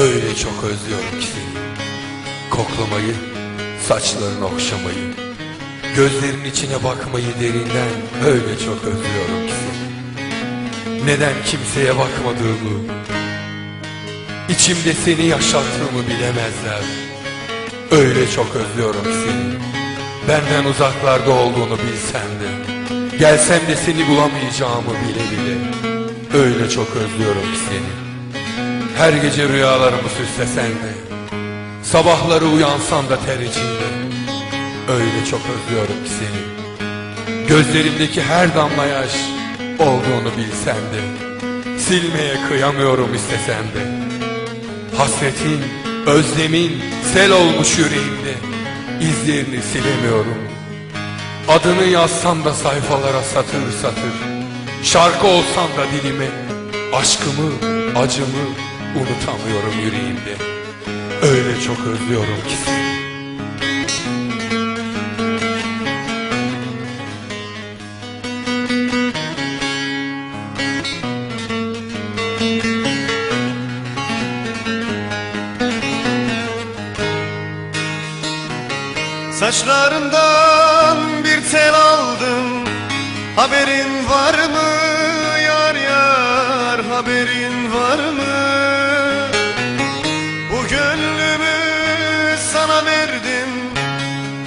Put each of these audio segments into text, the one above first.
Öyle çok özlüyorum ki seni. Koklamayı, saçlarını okşamayı, gözlerin içine bakmayı derinden öyle çok özlüyorum ki seni. Neden kimseye bakmadığımı, içimde seni yaşattığımı bilemezler. Öyle çok özlüyorum seni. Benden uzaklarda olduğunu bilsem de, gelsem de seni bulamayacağımı bile bile. Öyle çok özlüyorum seni. Her gece rüyalarımı süslesen de Sabahları uyansam da ter içinde. Öyle çok özlüyorum ki seni. Gözlerimdeki her damla yaş Olduğunu bilsem de Silmeye kıyamıyorum istesem de. Hasretin, özlemin Sel olmuş yüreğimde İzlerini silemiyorum. Adını yazsam da sayfalara satır satır Şarkı olsam da dilime Aşkımı, acımı unutamıyorum yüreğimde. Öyle çok özlüyorum ki. Saçlarından bir tel aldım. Haberin var mı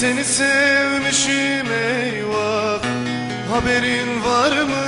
seni sevmişim eyvah. Haberin var mı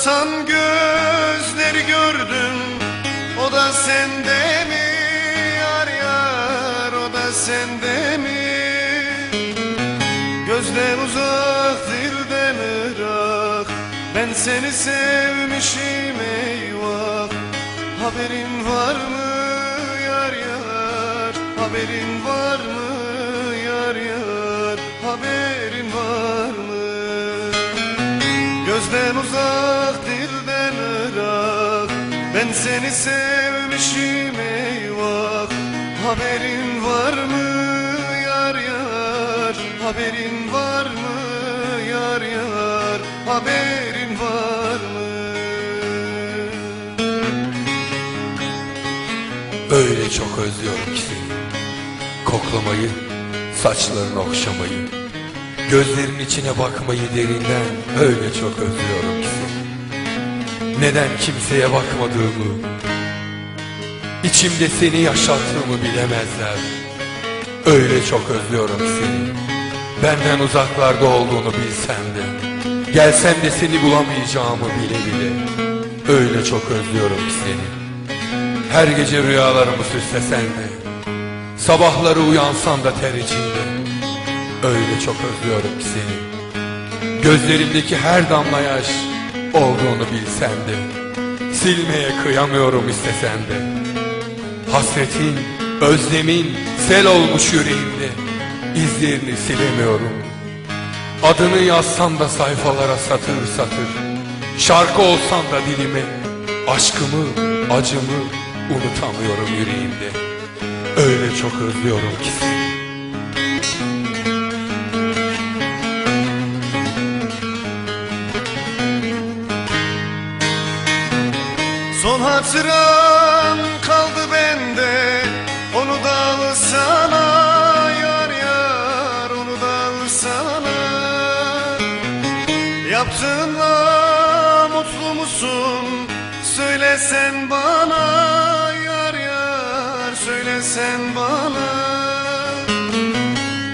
Aldatan gözleri gördüm. O da sende mi? Yar yar O da sende mi? Gözden uzak dilden ırak. Ben seni sevmişim eyvah. Haberin var mı? Yar yar. Haberin var mı? Yar yar. Haberin var Gözden uzak dilden ırak. Ben seni sevmişim eyvah. Haberin var mı yar yar? Haberin var mı yar yar? Haberin var mı? Öyle çok özlüyorum ki seni. Koklamayı, saçlarını okşamayı Gözlerin içine bakmayı derinden Öyle çok özlüyorum ki. Neden kimseye bakmadığımı İçimde seni yaşattığımı bilemezler. Öyle çok özlüyorum seni. Benden uzaklarda olduğunu bilsem de Gelsem de seni bulamayacağımı bile bile Öyle çok özlüyorum seni. Her gece rüyalarımı süslesen de Sabahları uyansam da ter içinde Öyle çok özlüyorum ki seni. Gözlerimdeki her damla yaş Olduğunu bilsem de Silmeye kıyamıyorum istesem de. Hasretin, özlemin Sel olmuş yüreğimde İzlerini silemiyorum. Adını yazsam da sayfalara satır satır Şarkı olsam da dilime Aşkımı, acımı unutamıyorum yüreğimde. Öyle çok özlüyorum ki seni Son hatıran kaldı bende. Onu da alsana yar yar Onu da alsana Yaptığınla mutlu musun? Söylesen bana yar yar Söylesen bana.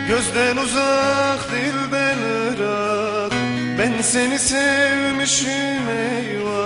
Gözden uzak dilden ırak Ben seni sevmişim eyvah